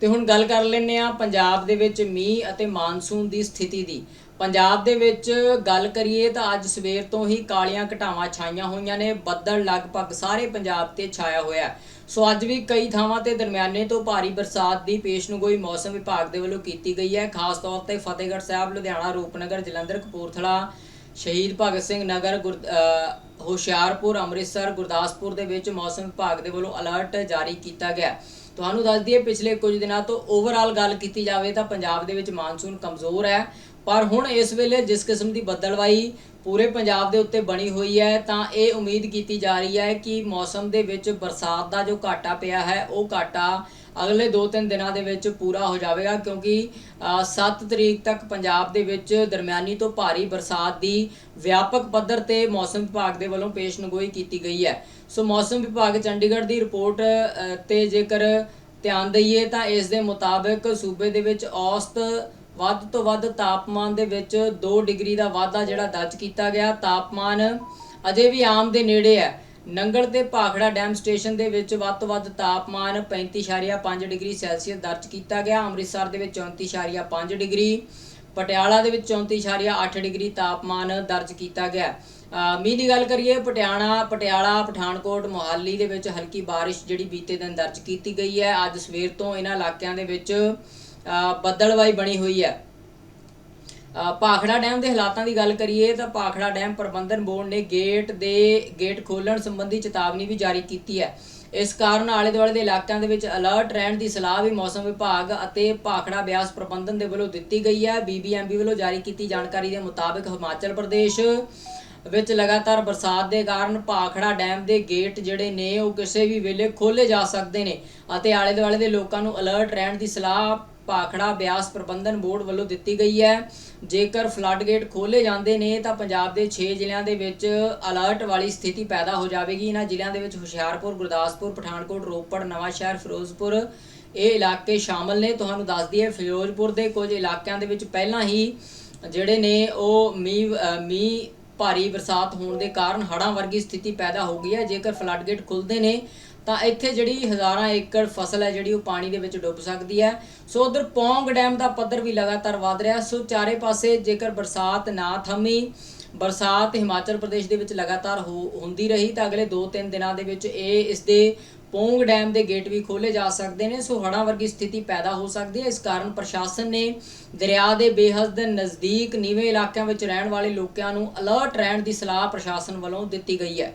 ਤੇ ਹੁਣ ਗੱਲ ਕਰ ਲੈਂਦੇ ਆ ਪੰਜਾਬ ਦੇ ਵਿੱਚ ਮੀਂਹ ਅਤੇ ਮਾਨਸੂਨ ਦੀ ਸਥਿਤੀ ਦੀ। ਪੰਜਾਬ ਦੇ ਵਿੱਚ ਗੱਲ ਕਰੀਏ ਤਾਂ ਅੱਜ ਸਵੇਰ ਤੋਂ ਹੀ ਕਾਲੀਆਂ ਘਟਾਵਾਂ ਛਾਈਆਂ ਹੋਈਆਂ ਨੇ, ਬੱਦਲ ਲਗਭਗ ਸਾਰੇ ਪੰਜਾਬ ਤੇ ਛਾਇਆ ਹੋਇਆ ਸੋ ਅੱਜ ਵੀ ਕਈ ਥਾਵਾਂ ਤੇ ਦਰਮਿਆਨੇ ਤੋਂ ਭਾਰੀ ਬਰਸਾਤ ਦੀ ਪੇਸ਼ਨਗੋਈ ਮੌਸਮ ਵਿਭਾਗ ਦੇ ਵੱਲੋਂ ਕੀਤੀ ਗਈ ਹੈ। ਖਾਸ ਤੌਰ ਤੇ ਫਤਿਹਗੜ੍ਹ ਸਾਹਿਬ, ਲੁਧਿਆਣਾ, ਰੂਪਨਗਰ, ਜਲੰਧਰ, ਕਪੂਰਥਲਾ, ਸ਼ਹੀਦ ਭਗਤ ਸਿੰਘ ਨਗਰ, ਗੁਰ- ਹੁਸ਼ਿਆਰਪੁਰ, ਅੰਮ੍ਰਿਤਸਰ, ਗੁਰਦਾਸਪੁਰ ਦੇ ਵਿੱਚ ਮੌਸਮ ਵਿਭਾਗ ਦੇ ਵੱਲੋਂ ਅਲਰਟ ਜਾਰੀ ਕੀਤਾ ਗਿਆ ਤੁਹਾਨੂੰ ਦੱਸ ਦਈਏ, ਪਿਛਲੇ ਕੁਝ ਦਿਨਾਂ ਤੋਂ ਓਵਰਆਲ ਗੱਲ ਕੀਤੀ ਜਾਵੇ ਤਾਂ ਪੰਜਾਬ ਦੇ ਵਿੱਚ ਮਾਨਸੂਨ ਕਮਜ਼ੋਰ ਹੈ। ਪਰ ਹੁਣ ਇਸ ਵੇਲੇ ਜਿਸ ਕਿਸਮ ਦੀ ਬੱਦਲਵਾਈ ਪੂਰੇ ਪੰਜਾਬ ਦੇ ਉੱਤੇ ਬਣੀ ਹੋਈ ਹੈ, ਤਾਂ ਇਹ ਉਮੀਦ ਕੀਤੀ ਜਾ ਰਹੀ ਹੈ ਕਿ ਮੌਸਮ ਦੇ ਵਿੱਚ ਬਰਸਾਤ ਦਾ ਜੋ ਘਾਟਾ ਪਿਆ ਹੈ, ਉਹ ਘਾਟਾ ਅਗਲੇ 2-3 ਦਿਨਾਂ ਦੇ ਵਿੱਚ ਪੂਰਾ ਹੋ ਜਾਵੇਗਾ ਕਿਉਂਕਿ ਅ, 7 ਤਰੀਕ ਤੱਕ ਪੰਜਾਬ ਦੇ ਵਿੱਚ ਦਰਮਿਆਨੀ ਤੋਂ ਭਾਰੀ ਬਰਸਾਤ ਦੀ ਵਿਆਪਕ ਪੱਧਰ ਤੇ ਮੌਸਮ ਵਿਭਾਗ ਦੇ ਵੱਲੋਂ ਪੇਸ਼ਨਗੋਈ ਕੀਤੀ ਗਈ ਹੈ। ਸੋ ਮੌਸਮ ਵਿਭਾਗ ਚੰਡੀਗੜ੍ਹ ਦੀ ਰਿਪੋਰਟ ਤੇ ਜੇਕਰ ਧਿਆਨ ਦਈਏ ਤਾਂ ਇਸ ਦੇ ਮੁਤਾਬਕ ਸੂਬੇ ਦੇ ਵਿੱਚ ਔਸਤ ਵੱਧ ਤੋਂ ਵੱਧ ਤਾਪਮਾਨ ਦੇ ਵਿੱਚ 2 ਡਿਗਰੀ ਦਾ ਵਾਧਾ ਜਿਹੜਾ ਦਰਜ ਕੀਤਾ ਗਿਆ। ਤਾਪਮਾਨ ਅਜੇ ਵੀ ਆਮ ਦੇ ਨੇੜੇ ਹੈ। ਨੰਗਲ ਤੇ ਭਾਖੜਾ ਡੈਮ ਸਟੇਸ਼ਨ ਦੇ ਵਿੱਚ ਵੱਧ ਤੋਂ ਵੱਧ ਤਾਪਮਾਨ 35.5 ਡਿਗਰੀ ਸੈਲਸੀਅਸ ਦਰਜ ਕੀਤਾ ਗਿਆ। ਅੰਮ੍ਰਿਤਸਰ ਦੇ ਵਿੱਚ 34.5 ਡਿਗਰੀ, ਪਟਿਆਲਾ ਦੇ ਵਿੱਚ 34.8 ਡਿਗਰੀ ਤਾਪਮਾਨ ਦਰਜ ਕੀਤਾ ਗਿਆ। ਮੀਂਹ ਦੀ ਗੱਲ ਕਰੀਏ, ਪਟਿਆਣਾ, ਪਟਿਆਲਾ, ਪਠਾਨਕੋਟ, ਮੋਹਾਲੀ ਦੇ ਵਿੱਚ ਹਲਕੀ ਬਾਰਿਸ਼ ਜਿਹੜੀ ਬੀਤੇ ਦਿਨ ਦਰਜ ਕੀਤੀ ਗਈ ਹੈ। ਅੱਜ ਸਵੇਰ ਤੋਂ ਇਹਨਾਂ ਇਲਾਕਿਆਂ ਦੇ ਵਿੱਚ ਅਹ ਬੱਦਲਵਾਈ ਬਣੀ ਹੋਈ ਹੈ। ਅ, ਭਾਖੜਾ ਡੈਮ ਦੇ ਹਾਲਾਤਾਂ ਦੀ ਗੱਲ ਕਰੀਏ ਤਾਂ ਭਾਖੜਾ ਡੈਮ ਪ੍ਰਬੰਧਨ ਬੋਰਡ ਨੇ ਗੇਟ ਦੇ ਗੇਟ ਖੋਲਣ ਸੰਬੰਧੀ ਚੇਤਾਵਨੀ ਵੀ ਜਾਰੀ ਕੀਤੀ ਹੈ। ਇਸ ਕਾਰਨ ਆਲੇ ਦੁਆਲੇ ਦੇ ਇਲਾਕਿਆਂ ਦੇ ਵਿੱਚ ਅਲਰਟ ਰਹਿਣ ਦੀ ਸਲਾਹ ਵੀ ਮੌਸਮ ਵਿਭਾਗ ਅਤੇ ਭਾਖੜਾ ਬਿਆਸ ਪ੍ਰਬੰਧਨ ਦੇ ਵੱਲੋਂ ਦਿੱਤੀ ਗਈ ਹੈ। ਬੀਬੀਐਮਬੀ ਵੱਲੋਂ ਜਾਰੀ ਕੀਤੀ ਜਾਣਕਾਰੀ ਦੇ ਮੁਤਾਬਕ ਹਿਮਾਚਲ ਪ੍ਰਦੇਸ਼ ਵਿੱਚ ਲਗਾਤਾਰ ਬਰਸਾਤ ਦੇ ਕਾਰਨ ਭਾਖੜਾ ਡੈਮ ਦੇ ਗੇਟ ਜਿਹੜੇ ਨੇ ਉਹ ਕਿਸੇ ਵੀ ਵੇਲੇ ਖੋਲੇ ਜਾ ਸਕਦੇ ਨੇ ਅਤੇ ਆਲੇ ਦੁਆਲੇ ਦੇ ਲੋਕਾਂ ਨੂੰ ਅਲਰਟ ਰਹਿਣ ਦੀ ਸਲਾਹ ਭਾਖੜਾ ਬਿਆਸ ਪ੍ਰਬੰਧਨ ਬੋਰਡ ਵੱਲੋਂ ਦਿੱਤੀ ਗਈ ਹੈ। ਜੇਕਰ ਫਲੱਡ ਗੇਟ ਖੋਲੇ ਜਾਂਦੇ ਨੇ ਤਾਂ ਪੰਜਾਬ ਦੇ 6 ਜ਼ਿਲ੍ਹਿਆਂ ਦੇ ਵਿੱਚ ਅਲਰਟ ਵਾਲੀ ਸਥਿਤੀ ਪੈਦਾ ਹੋ ਜਾਵੇਗੀ। ਇਹਨਾਂ ਜ਼ਿਲ੍ਹਿਆਂ ਦੇ ਵਿੱਚ ਹੁਸ਼ਿਆਰਪੁਰ ਗੁਰਦਾਸਪੁਰ ਪਠਾਨਕੋਟ ਰੋਪੜ ਨਵਾਂਸ਼ਹਿਰ ਫਿਰੋਜ਼ਪੁਰ ਇਹ ਇਲਾਕੇ ਸ਼ਾਮਲ ਨੇ। ਤੁਹਾਨੂੰ ਦੱਸ ਦਈਏ ਫਿਰੋਜ਼ਪੁਰ ਦੇ ਕੁਝ ਇਲਾਕਿਆਂ ਦੇ ਵਿੱਚ ਪਹਿਲਾਂ ਹੀ ਜਿਹੜੇ ਨੇ ਉਹ ਮੀਂਹ ਅ, ਮੀਂਹ ਭਾਰੀ ਬਰਸਾਤ ਹੋਣ ਦੇ ਕਾਰਨ ਹੜ੍ਹਾਂ ਵਰਗੀ ਸਥਿਤੀ ਪੈਦਾ ਹੋ ਗਈ ਹੈ। ਜੇਕਰ ਫਲੱਡਗੇਟ ਖੁੱਲਦੇ ਨੇ, ਤਾਂ ਇੱਥੇ ਜਿਹੜੀ ਹਜ਼ਾਰਾਂ ਏਕੜ ਫਸਲ ਹੈ, ਜਿਹੜੀ ਉਹ ਪਾਣੀ ਦੇ ਵਿੱਚ ਡੁੱਬ ਸਕਦੀ ਹੈ। ਸੋ ਉਧਰ ਪੌਂਗ ਡੈਮ ਦਾ ਪੱਧਰ ਵੀ ਲਗਾਤਾਰ ਵਧ ਰਿਹਾ। ਸੋ ਚਾਰੇ ਪਾਸੇ ਜੇਕਰ ਬਰਸਾਤ ਨਾ ਥਮੀ, ਬਰਸਾਤ ਹਿਮਾਚਲ ਪ੍ਰਦੇਸ਼ ਦੇ ਵਿੱਚ ਲਗਾਤਾਰ ਹੋ- ਹੁੰਦੀ ਰਹੀ, ਤਾਂ ਅਗਲੇ 2-3 ਦਿਨਾਂ ਦੇ ਵਿੱਚ ਇਹ ਇਸ ਦੇ ਪੋਂਗ ਡੈਮ ਦੇ ਗੇਟ ਵੀ ਖੋਲੇ ਜਾ ਸਕਦੇ ਨੇ, ਸੋ ਹੜ੍ਹਾਂ ਵਰਗੀ ਸਥਿਤੀ ਪੈਦਾ ਹੋ ਸਕਦੀ ਹੈ। ਇਸ ਕਾਰਨ ਪ੍ਰਸ਼ਾਸਨ ਨੇ ਦਰਿਆ ਦੇ ਬੇਹੱਦ ਨਜ਼ਦੀਕ ਨੀਵੇਂ ਇਲਾਕਿਆਂ ਵਿੱਚ ਰਹਿਣ ਵਾਲੇ ਲੋਕਾਂ ਨੂੰ ਅਲਰਟ ਰਹਿਣ ਦੀ ਸਲਾਹ ਪ੍ਰਸ਼ਾਸਨ ਵੱਲੋਂ ਦਿੱਤੀ ਗਈ ਹੈ।